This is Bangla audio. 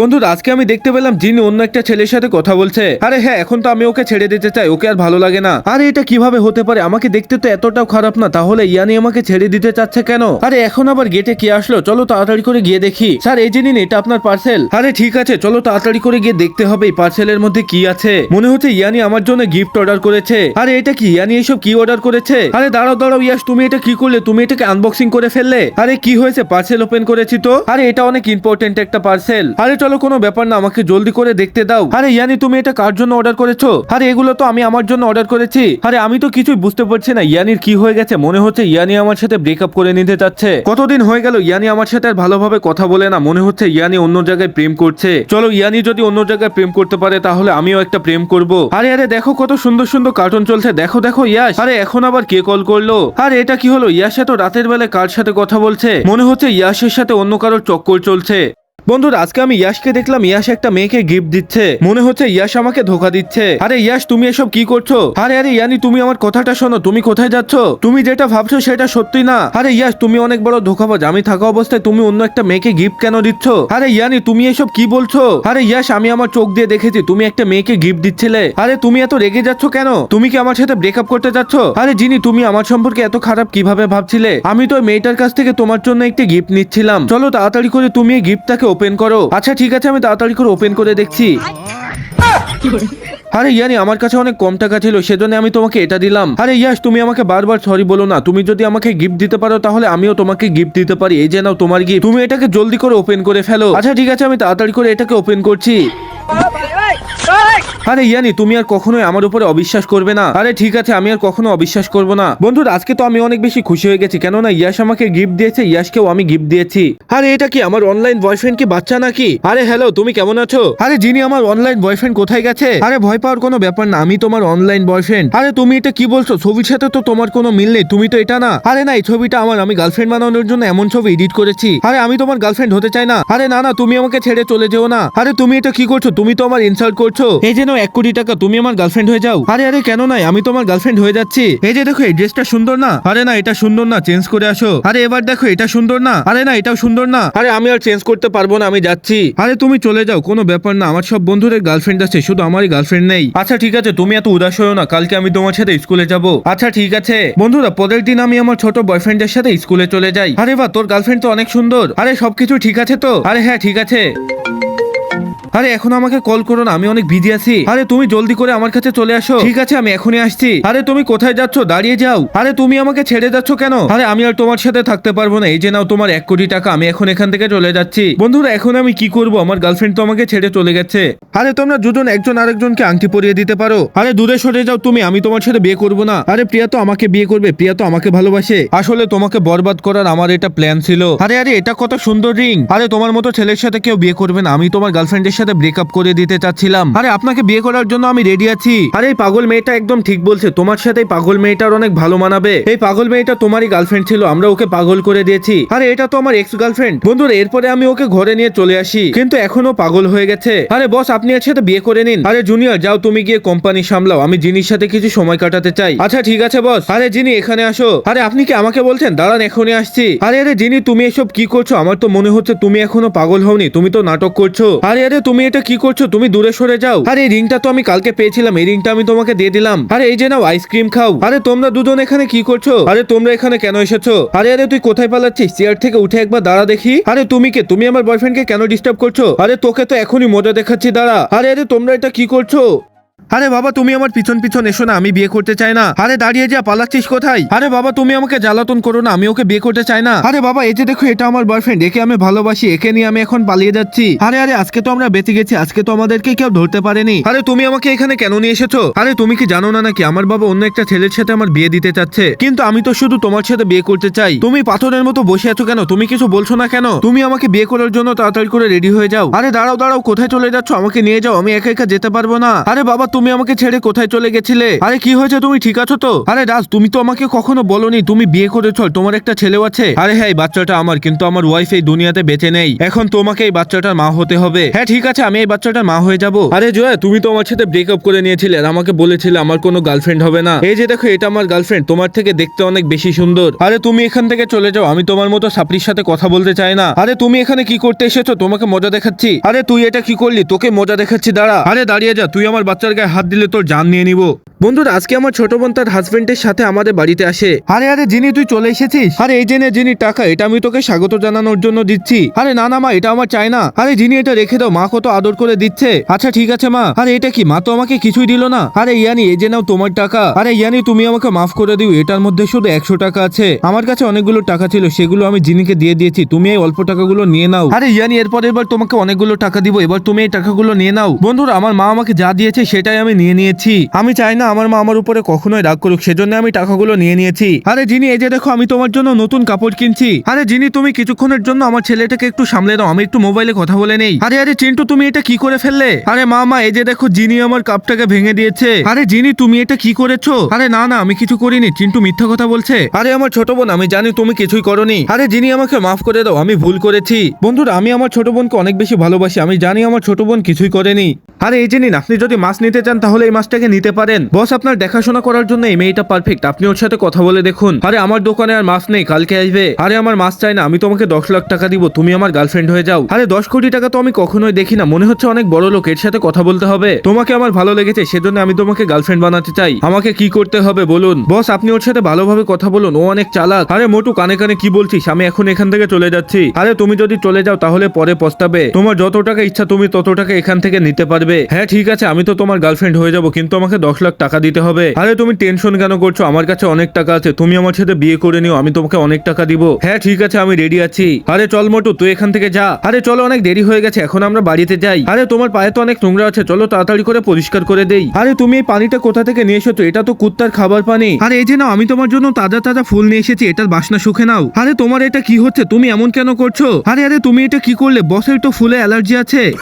বন্ধুরা, আজকে আমি দেখতে পেলাম জিনি অন্য একটা ছেলের সাথে কথা বলছে। আরে হ্যাঁ এখন তো আমি ওকে ছেড়ে দিতে চাই, ওকে আর ভালো লাগে না। আরে এটা কীভাবে হতে পারে? আমাকে দেখতে তো এতটাও খারাপ না, তাহলে ইয়ানি আমাকে ছেড়ে দিতে চাচ্ছে কেন? আরে এখন আবার গেটে কি আসলো? চলো তাড়াতাড়ি করে গিয়ে দেখি। স্যার, এই যে নিন, এটা আপনার পার্সেল আরে ঠিক আছে, চলো তাড়াতাড়ি করে গিয়ে দেখতে হবে এই পার্সেলের মধ্যে কি আছে। মনে হচ্ছে ইয়ানি আমার জন্য গিফট অর্ডার করেছে। আরে এটা কি? ইয়ানি এসব কি অর্ডার করেছে? আরে দাঁড়াও দাঁড়াও, ইয়াস, তুমি এটা কি করলে? তুমি এটাকে আনবক্সিং করে ফেললে? আরে কি হয়েছে? পার্সেল ওপেন করেছি তো? আরে এটা অনেক ইম্পর্টেন্ট একটা পার্সেল আরে চলো কোনো ব্যাপার না, আমাকে জলদি করে দেখতে দাও। আরে ইয়ানি, তুমি এটা কার জন্য অর্ডার করেছ? আরে এগুলো তো আমি আমার জন্য অর্ডার করেছি। আরে আমি তো কিছুই বুঝতে পারছি না, ইয়ানির কি হয়ে গেছে? মনে হচ্ছে ইয়ানি আমার সাথে ব্রেকআপ করে নিতে চাচ্ছে। কতদিন হয়ে গেল, ইয়ানি আমার সাথে আর ভালোভাবে কথা বলে না, মনে হচ্ছে ইয়ানি অন্য জায়গায় প্রেম করছে। চলো ইয়ানি যদি অন্য জায়গায় প্রেম করতে পারে, তাহলে আমিও একটা প্রেম করব। আরে আরে দেখো কত সুন্দর সুন্দর কার্টুন চলছে, দেখো দেখো ইয়াস। আরে এখন আবার কে কল করল? আরে এটা কি হলো? ইয়াস তো রাতের বেলায় কার সাথে কথা বলছে? মনে হচ্ছে ইয়াসের সাথে অন্য কারোর চক্কর চলছে। বন্ধুরা, আজকে আমি ইয়াশকে দেখলাম, ইয়াশ একটা মেয়েকে গিফট দিচ্ছে। মনে হচ্ছে ইয়াশ আমাকে ধোকা দিচ্ছে। আরে ইয়াশ, তুমি এসব কি করছ? আরে আরে, ইয়ানি, তুমি আমার কথাটা শোনো, তুমি কোথায় যাচ্ছ? তুমি যেটা ভাবছ সেটা সত্যি না। আরে ইয়াশ, তুমি অনেক বড় ধোকাবাজ, আমি থাকা অবস্থায় তুমি অন্য একটা মেয়েকে গিফট কেন দিচ্ছ? আরে ইয়ানি, তুমি এসব কি বলছো? আরে ইয়াশ, আমি আমার চোখ দিয়ে দেখেছি, তুমি একটা মেয়েকে গিফট দিচ্ছিলে। আরে, তুমি এত রেগে যাচ্ছ কেন? তুমি কি আমার সাথে ব্রেকআপ করতে যাচ্ছ? আরে জিনি, তুমি আমার সম্পর্কে এত খারাপ কীভাবে ভাবছিলে? আমি তো মেয়েটার কাছ থেকে তোমার জন্য একটি গিফট নিচ্ছিলাম। চলো তাড়াতাড়ি করে তুমি এই গিফটটাকে ওপেন করো। আচ্ছা ঠিক আছে, আমি তাড়াতাড়ি করে ওপেন করে দেখছি। আরে ইয়ানি, আমার কাছে অনেক কম টাকা ছিল, সেজন্য আমি তোমাকে এটা দিলাম। আরে ইয়াস, তুমি আমাকে বারবার সরি বলো না। তুমি যদি আমাকে গিফট দিতে পারো, তাহলে আমিও তোমাকে গিফট দিতে পারি। এই যে নাও তোমার গিফট তুমি এটাকে জলদি করে ওপেন করে ফেলো। আচ্ছা ঠিক আছে, আমি তাড়াতাড়ি করে এটাকে ওপেন করছি। আরে ইয়ানি, তুমি আর কখনোই আমার উপরে অবিশ্বাস করবে না। আরে ঠিক আছে, আমি আর কখনো অবিশ্বাস করব না। বন্ধুরা আজকে তো আমি অনেক বেশি খুশি হয়ে গেছি, কেননা ইয়াস আমাকে গিফট দিয়েছে, ইয়াসকেও আমি গিফট দিয়েছি। আরে এটা কি, আমার অনলাইন বয়ফ্রেন্ড কি বাচ্চা নাকি? আরে হ্যালো তুমি কেমন আছো? আরে যিনি আমার অনলাইন বয়ফ্রেন্ড কোথায় গেছে? আরে ভয় পাওয়ার কোনো ব্যাপার না, আমি তোমার অনলাইন বয়ফ্রেন্ড আরে তুমি এটা কি বলছো? ছবির সাথে তো তোমার কোনো মিল নেই, তুমি তো এটা না। আরে না, এই ছবিটা আমার, আমি গার্লফ্রেন্ড বানানোর জন্য এমন ছবি এডিট করেছি। আরে আমি তোমার গার্লফ্রেন্ড হতে চাই না। আরে না না, তুমি আমাকে ছেড়ে চলে যেও না। আরে তুমি এটা কি করছ? তুমি তো আমার ইনসাল্ট করছ। এই যেন এক কোটি টাকা তুমি আমার গার্লফ্রেন্ড হয়ে যাও। আরে আরে কেন নাই? আমি তোমার গার্লফ্রেন্ড হয়ে যাচ্ছি। এই যে দেখো এই ড্রেসটা সুন্দর না? আরে না এটা সুন্দর না চেঞ্জ করে আসো। আরে এবার দেখো এটা সুন্দর না? আরে না এটাও সুন্দর না? আরে আমি আর চেঞ্জ করতে পারব না আমি যাচ্ছি। আরে তুমি চলে যাও কোনো ব্যাপার না আমার সব বন্ধুদের গার্লফ্রেন্ড আছে শুধু আমারই গার্লফ্রেন্ড নেই। আচ্ছা ঠিক আছে তুমি এত উদাস হয়েও না কালকে আমি তোমার সাথে স্কুলে যাব। আচ্ছা ঠিক আছে। বন্ধুরা পরের দিন আমি আমার ছোট বয়ফ্রেন্ডের সাথে স্কুলে চলে যাই। আরে বা তোর গার্লফ্রেন্ড তো অনেক সুন্দর। আরে সবকিছু ঠিক আছে তো? আরে হ্যাঁ ঠিক আছে। আরে, এখন আমাকে কল করো না, আমি অনেক বিজি আছি। আরে, তুমি জলদি করে আমার কাছে চলে আসো। ঠিক আছে, আমি এখনই আসছি। আরে, তুমি কোথায় যাচ্ছ? দাঁড়িয়ে যাও। আরে, তুমি আমাকে ছেড়ে যাচ্ছ কেন? আরে, আমি আর তোমার সাথে থাকতে পারব না। এই যে নাও তোমার এক কোটি টাকা, আমি এখন এখান থেকে চলে যাচ্ছি। বন্ধুরা, এখন আমি কি করব? আমার গার্লফ্রেন্ড তো আমাকে ছেড়ে চলে গেছে। আরে, তোমরা দুজন একজন আরেকজনকে আংটি পরিয়ে দিতে পারো। আরে, দূরে সরে যাও তুমি, আমি তোমার সাথে বিয়ে করব না। আরে, প্রিয়া তো আমাকে বিয়ে করবে, প্রিয়া তো আমাকে ভালোবাসে। আসলে তোমাকে বরবাদ করার আমার এটা প্ল্যান ছিল। আরে আরে, এটা কত সুন্দর রিং আরে, তোমার মতো ছেলের সাথে কেউ বিয়ে করবে না। আমি তোমার গার্লফ্রেন্ডের সাথে ব্রেকআপ করে দিতে চাচ্ছিলাম। আরে, আপনাকে বিয়ে করার জন্য আমি রেডি আছি। আরে, এই পাগল মেয়েটা একদম ঠিক বলছে। তোমার সাথে এই পাগল মেয়েটার অনেক ভালো মানাবে। এই পাগল মেয়েটা তোমারই গার্লফ্রেন্ড ছিল, আমরা ওকে পাগল করে দিয়েছি। আরে, এটা তো আমার এক্স গার্লফ্রেন্ড বন্ধুরা, এরপরে আমি ওকে ঘরে নিয়ে চলে আসি। কিন্তু এখনও পাগল হয়ে গেছে। আরে বস আপনি এর সাথে বিয়ে করে নিন। আরে জুনিয়র যাও তুমি গিয়ে কোম্পানি সামলাও। আমি জিনির সাথে কিছু সময় কাটাতে চাই। আচ্ছা ঠিক আছে বস আরে, জিনি, এখানে আসো। আরে, আপনি কি আমাকে বলছেন? দাঁড়ান, এখনই আসছি। আরে আরে, জিনি, তুমি এসব কি করছ? আমার তো মনে হচ্ছে তুমি এখনও পাগল হওনি। তুমি তো নাটক করছ। আরে আরে, তুমি এটা কি করছ? তুমি দূরে সরে যাও। আরে, এই রিংটা তো আমি কালকে পেয়েছিলাম। এই রিংটা আমি তোমাকে দিয়ে দিলাম। আরে, এই যে নাও, আইসক্রিম খাও। আরে, তোমরা দুজন এখানে কি করছ? আরে, তোমরা এখানে কেন এসেছ? আরে আরে, তুই কোথায় পালাচ্ছিস? চেয়ার থেকে উঠে একবার দাঁড়া দেখি। আরে, তুমি কে? তুমি আমার বয়ফ্রেন্ডকে কেন ডিস্টার্ব করছ? আরে, তোকে তো এখনই মজা দেখাচ্ছি, দাঁড়া। আরে আরে, তোমরা এটা কি করছ? আরে বাবা, তুমি আমার পিছন পিছন এসো না, আমি বিয়ে করতে চাই না। আরে দাঁড়িয়ে যা, পালাচ্ছিস কোথায়? আরে বাবা, তুমি আমাকে জ্বালাতন করো না, আমি ওকে বিয়ে করতে চাই না। আরে বাবা, এই যে দেখো, এটা আমার বয়ফ্রেন্ড একে আমি ভালোবাসি, একে নিয়ে আমি এখন পালিয়ে যাচ্ছি। আরে আরে, আজকে তো আমরা বেঁচে গেছি, আজকে তো আমাদেরকে কেউ ধরতে পারেনি। আরে, তুমি আমাকে এখানে কেন নিয়ে এসেছ? আরে, তুমি কি জানো না নাকি, আমার বাবা অন্য একটা ছেলের সাথে আমার বিয়ে দিতে চাচ্ছে? কিন্তু আমি তো শুধু তোমার সাথে বিয়ে করতে চাই। তুমি পাথরের মতো বসে আছো কেন? তুমি কিছু বলছো না কেন? তুমি আমাকে বিয়ে করার জন্য তাড়াতাড়ি করে রেডি হয়ে যাও। আরে, দাঁড়াও দাঁড়াও, কোথায় চলে যাচ্ছ? আমাকে নিয়ে যাও, আমি একা একা যেতে পারব না। আরে বাবা তুমি আমাকে ছেড়ে কোথায় চলে গেছিলে? আরে, কি হয়েছে? তুমি ঠিক আছো তো? আরে, রাজ, তুমি তো আমাকে কখনো বলনি। তুমি বিয়ে করেছ তোমার একটা ছেলেও আছে। আরে হ্যাঁ বাচ্চাটা আমার, কিন্তু আমার ওয়াইফ এই দুনিয়াতে বেঁচে নেই। এখন তোমাকে এই বাচ্চাটার মা হতে হবে। হ্যাঁ ঠিক আছে, আমি এই বাচ্চাটার মা হয়ে যাব। আরে, জয়া, তুমি তো আমার সাথে ব্রেকআপ করে নিয়েছিলে আর আমাকে বলেছিলে আমার কোনো গার্লফ্রেন্ড হবে না। এই যে দেখো, এটা আমার গার্লফ্রেন্ড তোমার থেকে দেখতে অনেক বেশি সুন্দর। আরে, তুমি এখান থেকে চলে যাও, আমি তোমার মতো সাপড়ির সাথে কথা বলতে চাই না। আরে, তুমি এখানে কি করতে এসেছ? তোমাকে মজা দেখাচ্ছি। আরে, তুই এটা কি করলি? তোকে মজা দেখাচ্ছি, দাঁড়া। আরে, দাঁড়িয়ে যা, তুই আমার বাচ্চার গায়ে হাত দিলে তোর জান নিয়ে নিব। বন্ধুরা, আজকে আমার ছোট বোন তার হাজবেন্ডের সাথে আমাদের বাড়িতে আসে। আরে আরে, জিনি, তুই চলে এসেছিস? আরে, এই জেনে জিনি, টাকা, এটা আমি তোকে স্বাগত জানানোর জন্য দিচ্ছি। আরে, না না, মা, এটা আমার চাই না। আরে, জিনি, এটা রেখে দাও, মা কত আদর করে দিচ্ছে। আচ্ছা ঠিক আছে, মা। আরে, এটা কি? মা তো আমাকে কিছুই দিল না। আরে, ইয়ানি, এই যে নাও তোমার টাকা। আরে, ইয়ানি, তুমি আমাকে মাফ করে দিও, এটার মধ্যে শুধু একশো টাকা আছে। আমার কাছে অনেকগুলো টাকা ছিল, সেগুলো আমি জিনিকে দিয়ে দিয়েছি, তুমি এই অল্প টাকাগুলো নিয়ে নাও। আরে, ইয়ানি, এরপর এবার তোমাকে অনেকগুলো টাকা দিব, এবার তুমি এই টাকাগুলো নিয়ে নাও। বন্ধুরা, আমার মা আমাকে যা দিয়েছে, সেটাই আমি নিয়ে নিয়েছি। আমি চাই না আমার মা আমার উপরে কখনোই রাগ করুক সেজন্য আমি টাকাগুলো নিয়ে নিয়েছি। আরে জিনি এই যে দেখো আমি তোমার জন্য নতুন কাপড় কিনছি। আরে জিনি তুমি কিছুক্ষণের জন্য আমার ছেলেটাকে একটু সামলে দাও আমি একটু মোবাইলে কথা বলে নেই। আরে আরে চিন্টু তুমি এটা কি করে ফেললে? আরে মা মা এই যে দেখো জিনি আমার কাপটাকে ভেঙে দিয়েছে। আরে জিনি তুমি এটা কি করেছ? আরে না না আমি কিছু করিনি চিন্টু মিথ্যা কথা বলছে। আরে আমার ছোট বোন আমি জানি তুমি কিছুই করনি। আরে জিনি আমাকে মাফ করে দাও আমি ভুল করেছি। বন্ধুরা আমি আমার ছোট বোনকে অনেক বেশি ভালোবাসি আমি জানি আমার ছোট বোন কিছুই করেনি। আরে এই যে নিন আপনি যদি মাছ নিতে চান তাহলে এই মাছটাকে নিতে পারেন। বস, আপনার দেখাশোনা করার জন্য এই মেয়েটা পারফেক্ট আপনি ওর সাথে কথা বলে দেখুন। আরে, আমার দোকানে আর মাছ নেই, কালকে আসবে। আরে, আমার মাছ চাই না, আমি তোমাকে দশ লাখ টাকা দিব, তুমি আমার গার্লফ্রেন্ড হয়ে যাও। আরে, দশ কোটি টাকা তো আমি কখনোই দেখি না, মনে হচ্ছে অনেক বড় লোক, এর সাথে কথা বলতে হবে। তোমাকে আমার ভালো লেগেছে, সেজন্য আমি তোমাকে গার্লফ্রেন্ড বানাতে চাই। আমাকে কি করতে হবে, বলুন। বস, আপনি ওর সাথে ভালোভাবে কথা বলুন, ও অনেক চালাক। আরে, মোটু, কানে কানে কি বলছিস? আমি এখন এখান থেকে চলে যাচ্ছি। আরে, তুমি যদি চলে যাও, তাহলে পরে পস্তাবে। তোমার যত টাকা ইচ্ছা, তুমি তত টাকা এখান থেকে নিতে পারবে। হ্যাঁ ঠিক আছে, আমি তো তোমার গার্লফ্রেন্ড হয়ে যাব, কিন্তু আমাকে দশ লাখ টাকা দিতে হবে? আরে, তুমি টেনশন কেন করছ? আমার কাছে অনেক টাকা আছে। তুমি আমার সাথে বিয়ে করে নিও, আমি তোমাকে অনেক টাকা দিব। হ্যাঁ ঠিক আছে, আমি রেডি আছি। আরে, চল মোটু, তুই এখান থেকে যা। আরে, চলো, অনেক দেরি হয়ে গেছে, এখন আমরা বাড়িতে যাই। আরে, তোমার পায়ে তো অনেক নোংরা আছে, চলো তাড়াতাড়ি করে পরিষ্কার করে দেই। আরে, তুমি এই পানিটা কোথা থেকে নিয়ে এসেছ? এটা তো কুত্তার খাবার পানি। আরে, এই যে নাও, আমি তোমার জন্য তাজা তাজা ফুল নিয়ে এসেছি, এটার বাসনা শুকে নাও। আরে, তোমার এটা কি হচ্ছে? তুমি এমন কেন করছ? আরে আরে, তুমি এটা কি করলে? বসের তো ফুলে অ্যালার্জি আছে।